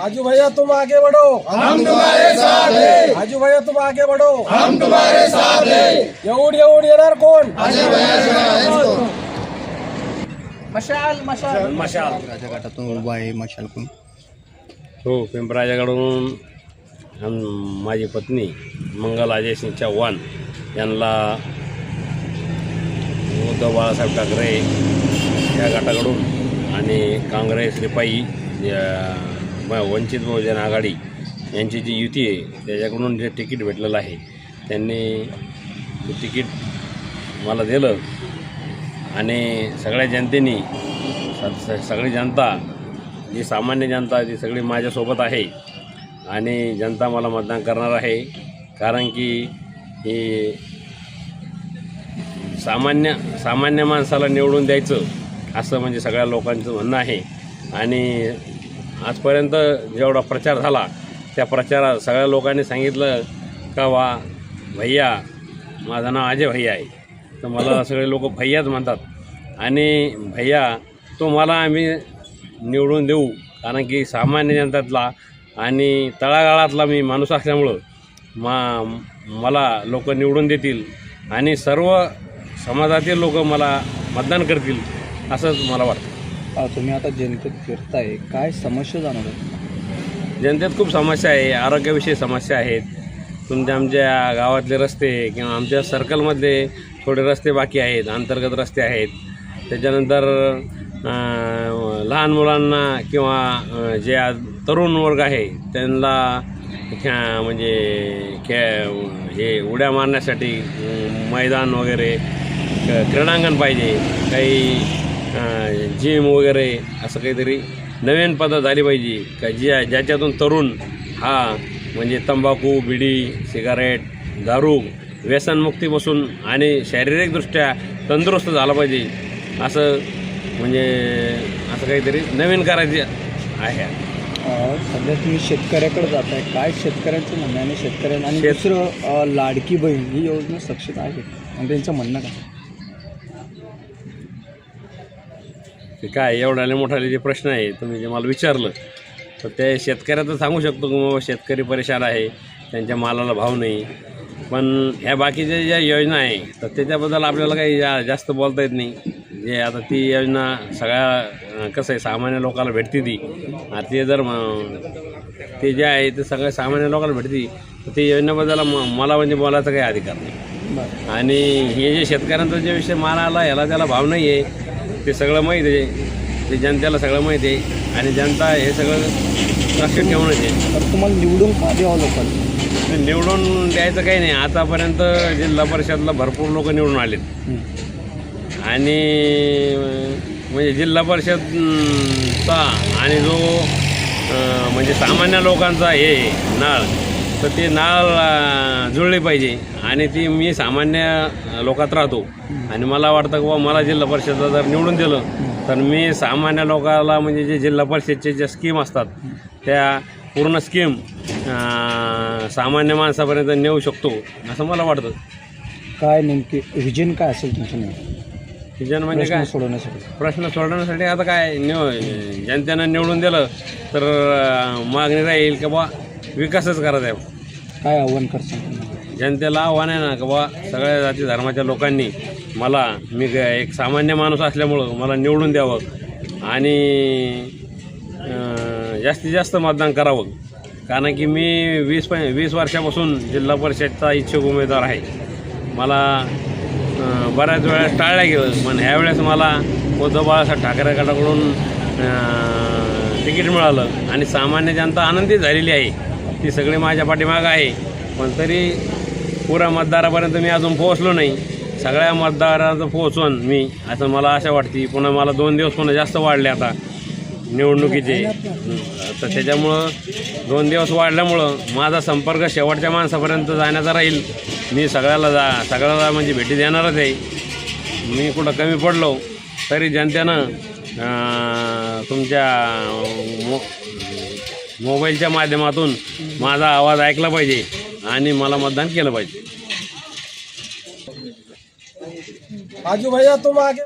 आजू भैया तुम आगे बढ़ो। हम तुम्हारे साथ हैं। आजू भैया तुम आगे बढ़ो। हम तुम्हारे साथ हैं। येऊन येऊन येणार कोण मशाल मशाल। मशाल। राजघाटातून उभा आहे मशालकून हो पिंपराजाकडून आम- माझी पत्नी मंगल अजय सिंग चव्हाण यांना उद्धव बाळासाहेब ठाकरे या गटाकडून आणि काँग्रेस रिपाई या- वंचित बहुजन आघाडी यांची जी युती आहे त्याच्याकडून जे तिकीट भेटलेलं आहे त्यांनी ते तिकीट मला दिलं. आणि सगळ्या जनतेने स- सगळी जनता जी सामान्य जनता आहे ती सगळी माझ्यासोबत आहे. आणि जनता मला मतदान करणार आहे. कारण की हे सामान्य सामान्य माणसाला निवडून द्यायचं असं म्हणजे सगळ्या लोकांचं म्हणणं आहे. आणि आजपर्यंत जेवढा प्रचार झाला त्या प्रचारात सगळ्या लोकांनी सांगितलं का वा भैया माझं नाव अजय भैया आहे. तर मला सगळे लोक भैयाच म्हणतात. आणि भैया तो मला आम्ही निवडून देऊ कारण की सामान्य जनतातला आणि तळागाळातला मी माणूस असल्यामुळं मा मला लोक निवडून देतील आणि सर्व समाजातील लोक मला मतदान करतील असंच मला वाटतं. तुम्ही आता जनतेत फिरताय. काय समस्या जाणवतात? जनतेत खूप समस्या आहे. आरोग्याविषयी समस्या आहेत. तुमच्या आमच्या गावातले रस्ते किंवा आमच्या सर्कलमधले थोडे रस्ते बाकी आहेत अंतर्गत रस्ते आहेत. त्याच्यानंतर लहान मुलांना किंवा जे आज तरुण वर्ग आहे त्यांना ख्या म्हणजे खे हे उड्या मारण्यासाठी मैदान वगैरे क्रीडांगण पाहिजे. काही जिम वगैरे असं काहीतरी नवीन पद्धत झाली पाहिजे. का ज्या ज्याच्यातून तरुण हा म्हणजे तंबाखू बिडी सिगारेट दारू व्यसनमुक्तीपासून आणि शारीरिकदृष्ट्या तंदुरुस्त झाला पाहिजे. असं म्हणजे असं काहीतरी नवीन करायचे आहे. सध्या तुम्ही शेतकऱ्याकडे जाताय. काय शेतकऱ्यांचं म्हणणं आहे आणि शेतकऱ्यांना आणि दुसरं लाडकी बहीण ही योजना सक्षम आहे. आणि त्यांचं म्हणणं काय? ते काय एवढाले मोठाले जे प्रश्न आहे. तुम्ही जे मला विचारलं तर ते शेतकऱ्याचं सांगू शकतो की बाबा शेतकरी परेशान आहे त्यांच्या मालाला भाव नाही. पण ह्या बाकीच्या ज्या योजना आहे तर त्याच्याबद्दल आपल्याला काही जा जास्त बोलता येत नाही. जे आता ती योजना सगळ्या कसं आहे सामान्य लोकांना भेटते ती. आता ते जर म- ते जे आहे ते सगळ्या सामान्य लोकांना भेटते तर ते योजनेबद्दल म- मला म्हणजे बोलायचा काही अधिकार नाही. आणि हे जे शेतकऱ्यांचा जे विषय माल आला याला त्याला भाव नाही आहे ते सगळं माहीत आहे. ते जनतेला सगळं माहीत आहे. आणि जनता हे सगळं लक्षात ठेवूनच आहे. तर तुम्हाला निवडून का द्यावं लोकांनी? ते निवडून द्यायचं काही नाही. आतापर्यंत जिल्हा परिषदला भरपूर लोक निवडून आलेत. आणि म्हणजे जिल्हा परिषदचा आणि जो अं, म्हणजे सामान्य लोकांचा हे नाळ. तर ते नाळ जुळले पाहिजे. आणि ती मी सामान्य लोकात राहतो. आणि मला वाटतं की बुवा मला जिल्हा परिषदला जर निवडून दिलं तर मी सामान्य लोकाला म्हणजे जे जिल्हा परिषदचे ज्या स्कीम असतात त्या पूर्ण स्कीम सामान्य माणसापर्यंत नेऊ शकतो असं मला वाटतं. काय नेमके विजन काय असेल तुमचं नेमकं? सीजन म्हणजे काय? सोडवण्यासाठी. प्रश्न सोडवण्यासाठी आता काय निव जनतेनं निवडून दिलं तर मागणी राहील की बा विकासच करायचा आहे काय आव्हान करसान जनतेला आव्हान आहे ना की बा सगळ्या जाती धर्माच्या लोकांनी मला मी ग- एक सामान्य माणूस असल्यामुळं मला निवडून द्यावं आणि अं, जास्तीत जास्त मतदान करावं. कारण की मी वीस प वीस वर्षापासून जिल्हा परिषदचा इच्छुक उमेदवार आहे. मला अं, बऱ्याच वेळा टाळल्या गेलं पण ह्यावेळेस मला उद्धव बाळासाहेब ठाकरे गटाकडून तिकीट मिळालं आणि सामान्य जनता आनंदित झालेली आहे. ती सगळी माझ्या पाठीमागं आहे. पण तरी पुऱ्या मतदारापर्यंत मी अजून पोहोचलो नाही. सगळ्या मतदारांचं पोहोचून मी. असं मला आशा वाटते. पुन्हा मला दोन दिवस पुन्हा जास्त वाढले आता निवडणुकीचे. तर त्याच्यामुळं दोन दिवस वाढल्यामुळं माझा संपर्क शेवटच्या माणसापर्यंत जाण्याचा राहील. मी सगळ्याला जा सगळ्याला म्हणजे भेटी देणारच आहे. मी कुठं कमी पडलो तरी जनतेनं तुमच्या मो मोबाईलच्या माध्यमातून माझा आवाज ऐकला पाहिजे आणि मला मतदान केलं पाहिजे. आजू भैया तुम आगे